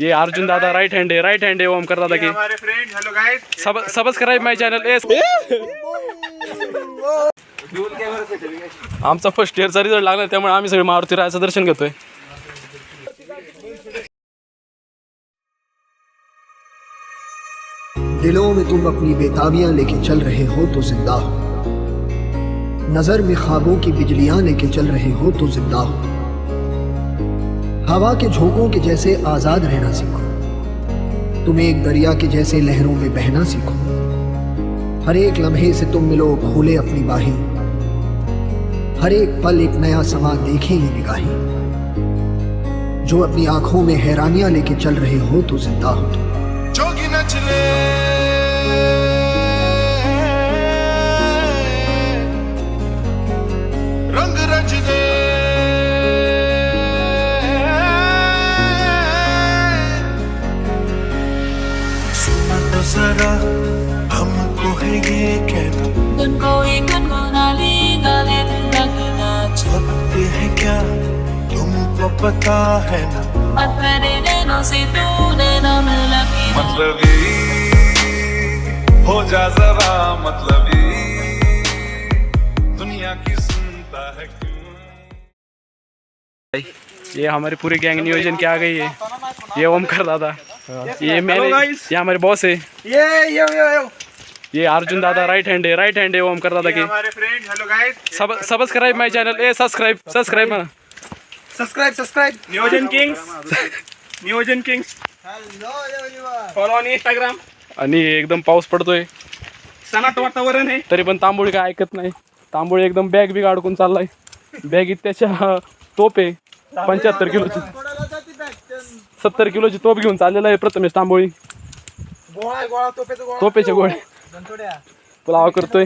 ये अर्जुन दादा right hand है राइट हैंड है ओमकर दादा की हमारे फ्रेंड हेलो गाइस सब सबस्क्राईब माय चॅनल एस आमचा फ़र्स्ट इयरचा रिझल्ट लागला त्यामुळे आम्ही सगळे मारुती रायाचं दर्शन घेतोय. दिलों में तुम अपनी बेताबियाँ लेके चल रहे हो तो ज़िंदा हो। नज़र में ख्वाबों की बिजलियाँ लेके चल रहे हो तो ज़िंदा हो। हवा के झोंकों के जैसे आज़ाद रहना सीखो। तुम एक दरिया के जैसे लहरों में बहना सीखो। हर एक लम्हे से तुम मिलो भूले अपनी बाहें। हर एक पल एक नया समा देखे ये निगाहें। जो अपनी आँखों में हैरानियाँ लेके चल रहे हो तो ज़िंदा हो तुम। जोगी नचले है क्या तुमको पता है ना। na हो जा जरा मतलबी दुनिया की सुनता है क्यों? ये हमारी पूरी गैंग नियोजन के आ गई है। ये ओम कर रहा था। ये मेरे ये हमारे बॉस है। ये ये ये ये ये। अर्जुन दादा राइट हैंड है राइट हैंड है ओमकर दादा की हमारे फ्रेंड हेलो गाइस सब सबस्क्राईब माय चॅनल ए सबस्क्राईब म्हणा subscribe subscribe Niyojan kings Niyojan kings follow on Instagram आणि एकदम पाऊस पडतोय. सनाट वातावरण आहे. तरी पण तांबोळी काय ऐकत नाही. तांबोळी एकदम बॅग बिग अडकून चाललाय. बॅगीत त्याच्या तोप आहे. पंच्याहत्तर किलोची. सत्तर किलोची तोप घेऊन चाललेला आहे प्रथमेश तांबोळी. गोळा गोळा तोपेचं गोळा. तोपेचे गोळे. पुलावा करतोय?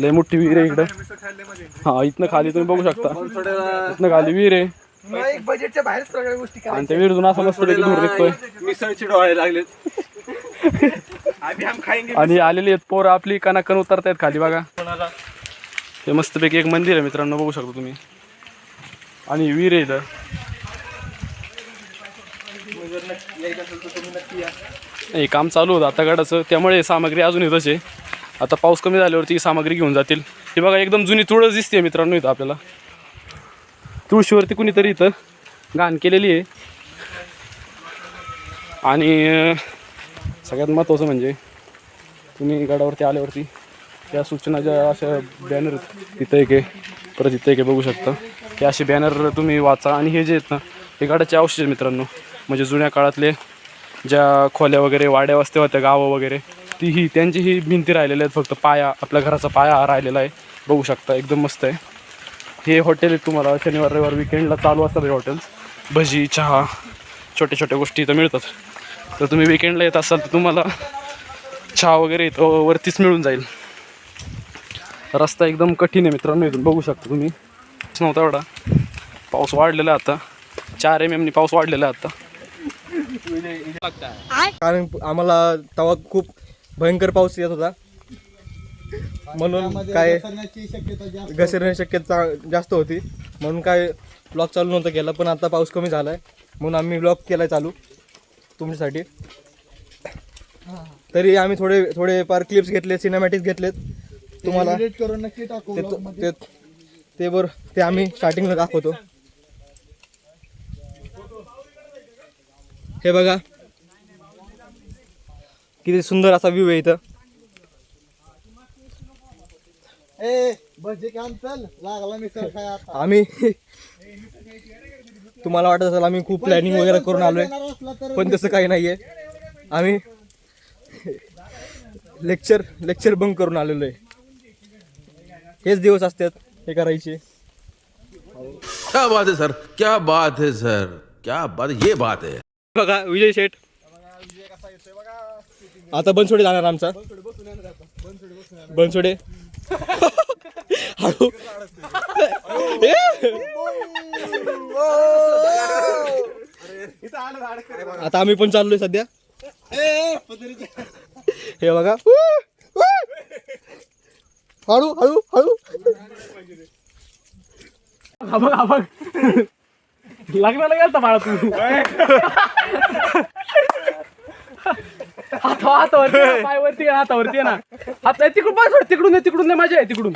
लय मोठी विहीर आहे इकडं. हा इथनं खाली तुम्ही बघू शकता. इथनं खाली विहीर आहे. एक बजेटच्या बाहेर सगळ्या गोष्टी आणि त्या विहिरीतून असं मस्त पैकी धूर निघतोय. मिसळचे डोळे लागलेत. आणि आलेली आहेत पोरं आपली कणाकण उतरतायत खाली बघा. हे मस्तपैकी एक मंदिर आहे मित्रांनो बघू शकता तुम्ही. आणि विहीर आहे इथं. हे काम चालू होतं. आता गडाचं त्यामुळे सामग्री अजून येतच आहे. आता पाऊस कमी झाल्यावरती ही सामग्री घेऊन जातील. हे बघा एकदम जुनी तुळस दिसते मित्रांनो इथं आपल्याला. तुळशीवरती कुणीतरी इथं घाण केलेली आहे. आणि सगळ्यात महत्त्वाचं म्हणजे तुम्ही गडावरती आल्यावरती त्या सूचना ज्या अशा बॅनर तिथं एक आहे. परत इथं एक आहे बघू शकता. ते असे बॅनर तुम्ही वाचा. आणि हे जे आहेत ना हे गडाचे अवशेष मित्रांनो. म्हणजे जुन्या काळातले ज्या खोल्या वगैरे वाड्या वस्त्या होत्या गावं वगैरे तीही त्यांचीही भिंती राहिलेल्या आहेत फक्त. पाया आपल्या घराचा पाया हा राहिलेला आहे. बघू शकता एकदम मस्त आहे. हे हॉटेल आहेत तुम्हाला. शनिवार रविवार विकेंडला चालू असतात हे हॉटेल्स भजी चहा छोट्या छोट्या गोष्टी इथं मिळतात. तर तुम्ही विकेंडला येत असाल तर तुम्हाला चहा वगैरे इथं वरतीच मिळून जाईल. रस्ता एकदम कठीण आहे मित्रांनो इथून. बघू शकता तुम्ही. नव्हता एवढा. पाऊस वाढलेला आता. चार एम एमनी पाऊस वाढलेला आहे आता. कारण आम्हाला तेव्हा खूप भयंकर पाऊस येत होता. म्हणून काय घसरण्याची शक्यता जास्त होती. म्हणून काय ब्लॉग चालू नव्हतं केला पण आता पाऊस कमी झाला आहे म्हणून आम्ही ब्लॉग केला चालू तुमच्यासाठी. तरी आम्ही थोडे थोडे फार क्लिप्स घेतले सिनेमॅटिक्स घेतलेत. तुम्हाला ते ते- ते बर ते आम्ही स्टार्टिंगला दाखवतो. हे बघा. किती सुंदर असा व्ह्यू आहे इथं. आम्ही तुम्हाला वाटत असेल आम्ही खूप प्लॅनिंग वगैरे करून आलोय पण तसं काही नाहीये. आम्ही लेक्चर लेक्चर बंक करून आलेलो आहे. हेच दिवस असतात हे करायचे. क्या बात है सर क्या बात है सर क्या बात ये बात है। बघा विजय शेठ. आता बनसोडे जाणार आमचा. बनसोडे? हळू! आता आम्ही पण चाललोय सध्या. हे बघा. हळू हळू हळू. हा बघ हा बघ. लग्नाला गेलता बाळा तू. हात हातावरती आहे पायवरती हातावरती आहे ना. हात तिकडून पाय सोड तिकडून दे तिकडून दे माझे आहे तिकडून.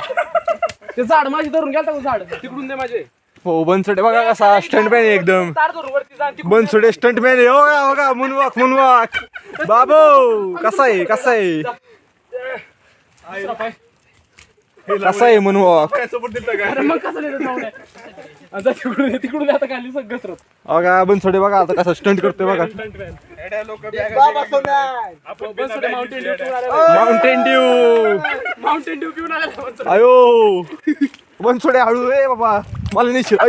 ते झाड माझी धरून गेलता तो झाड. तिकडून दे माझे. हो बनसोडे बघा कसा स्टंटमॅन आहे एकदम. तार धरून वरती जा आणि तिकडून बनसोडे स्टंटमॅन आहे. हो का हो का मुनवाक मुनवाक बाबू कसा आहे कसा आहे? दुसरा पाय. कसा आहे मुनवाक अरे मग कसं जाऊ नये. तिकडून आता खाली सग घसरत. हो का बनसोडे बघा आता कसा स्टंट करतोय बघा. Mountain mountain dew mountain dew पिऊन आलेला बनसोडे. अयो. बनसोडे हळू ए बाबा. मला नाही आता.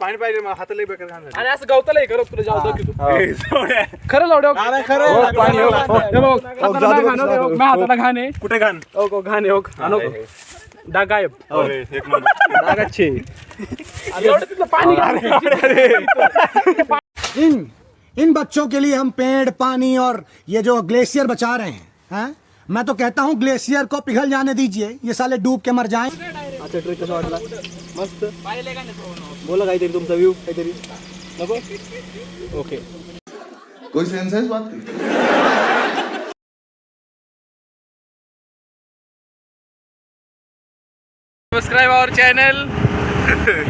पाणी पाहिजे मग हाताला बेकार घाण आणि असं गवताला हे. करत तुला जाऊ दाखवतो खरं लावडे हो, पाणी हो, हो. हाताला घाण. हो, माझ्या हाताला घाण आहे. कुठे घाण? हो हो, घाण आहे हो. आणो डाग गायब. अरे, एक नंबर नागाचे एवढं तिथलं पाणी इन इन बच्चों के लिए हम पेड़ पानी और ये जो ग्लेशियर बचा रहे हैं हैं? मैं तो कहता हूँ ग्लेशियर को पिघल जाने दीजिए ये साले डूब के मर जाएँ। आजचा ट्रेक कसा वाटला मस्त. बोला काहीतरी तुमचा व्ह्यू काहीतरी. नको? ओके कोई सेंस है इस बात की? सबस्क्राईब आवर चॅनल